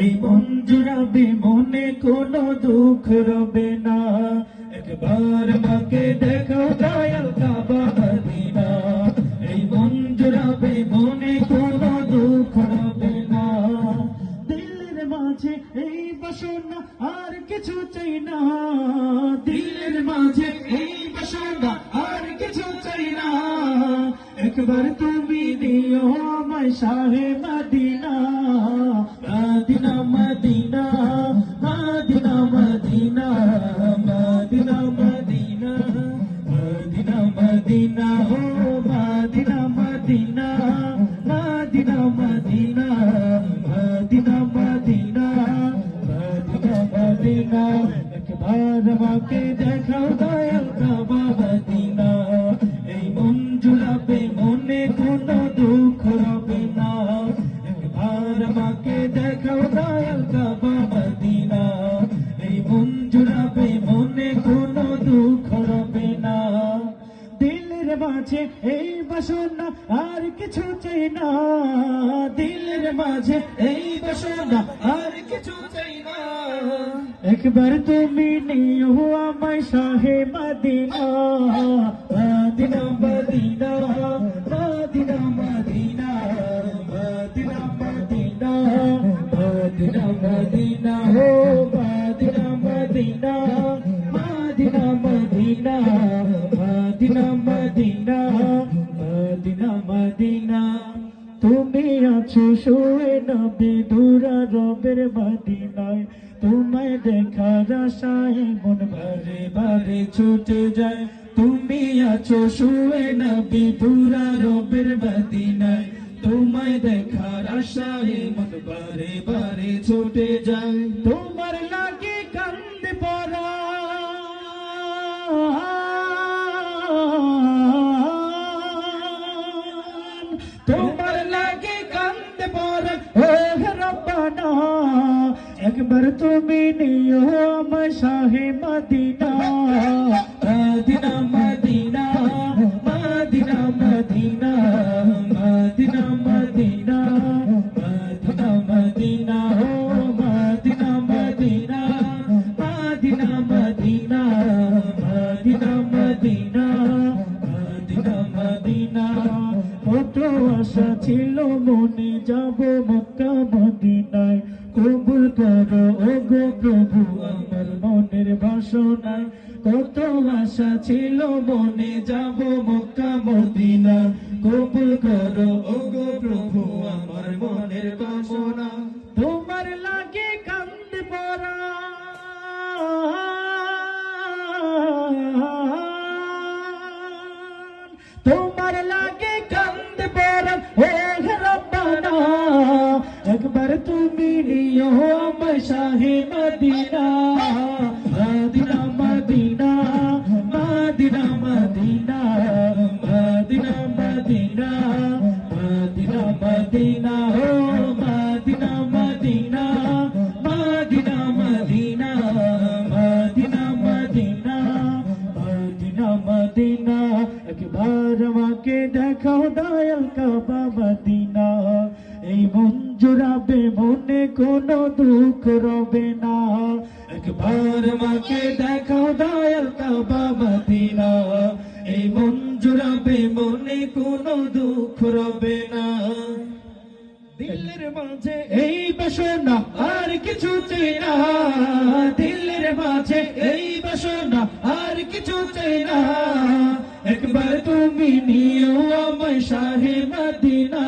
এই মন জুড়াবে মনে কোনো দুঃখ রবে না। একবার মাকে দেখো দয়াল কাবা মদিনা এই মন জুড়াবে মনে কোনো দুঃখ রবে না। দিলের মাঝে এই বাসনা আর কিছু চাই না। দিলের মাঝে এই বাসনা আর কিছু চাই না। একবার তুমি দিও আমায় শাহে Madina Madina Madina Madina Madina Madina Madina Madina Madina হো Madina Madina Madina Madina Madina Madina Madina Madina একবার আমাকে দেখাও দয়াল কাবা মদিনা মাঝে এই বাসনা আর কিছু চাই না দিলের মাঝে এই বাসনা আর কিছু চাই না একবার তুমি নিও আমায় শাহে Madina Madina Madina Madina Madina Madina Madina Madina Madina Madina Madina Madina. তুমি আছো শুয়ে নবী দূরা রবের মদিনায়। তোমায় দেখার আশায় মন ভরে ভরে ছুটে যায়। তুমি আছো শুয়ে নবী দূরা রবের মদিনায়। তোমায় দেখার আশায় মন বারে বারে ছুটে যায়। রব্বানা একবার তুমি নিও আমার শাহে মদিনা মদিনা কত আশা ছিল, মনে যাব মক্কা মদিনায়। কবুল করো ও গো প্রভু, আমার মনের বাসনায়। কত আশা ছিল, মনে যাব মক্কা মদিনা কবুল করো ও গো প্রভু, আমার মনের বাসনা তোমার লাগে কান্দে পড়া তোমার নিও আমায় শাহে Madina Madina Madina Madina Madina Madina Madina Madina Madina ও Madina Madina Madina Madina Madina Madina Madina Madina একবার আমাকে দেখাও দয়াল কাবা মদিনা এই মন জুড়াবে মনে কোনো দুঃখ রবে না। একবার আমাকে দেখাও দয়াল কাবা মদিনা। এই মন জুড়াবে মনে কোনো দুঃখ রবে না। দিলের মাঝে এই বাসনা আর কিছু চাই না দিলের মাঝে এই বাসনা আর কিছু চাই না একবার তুমি নিও আমায় শাহে মদিনা।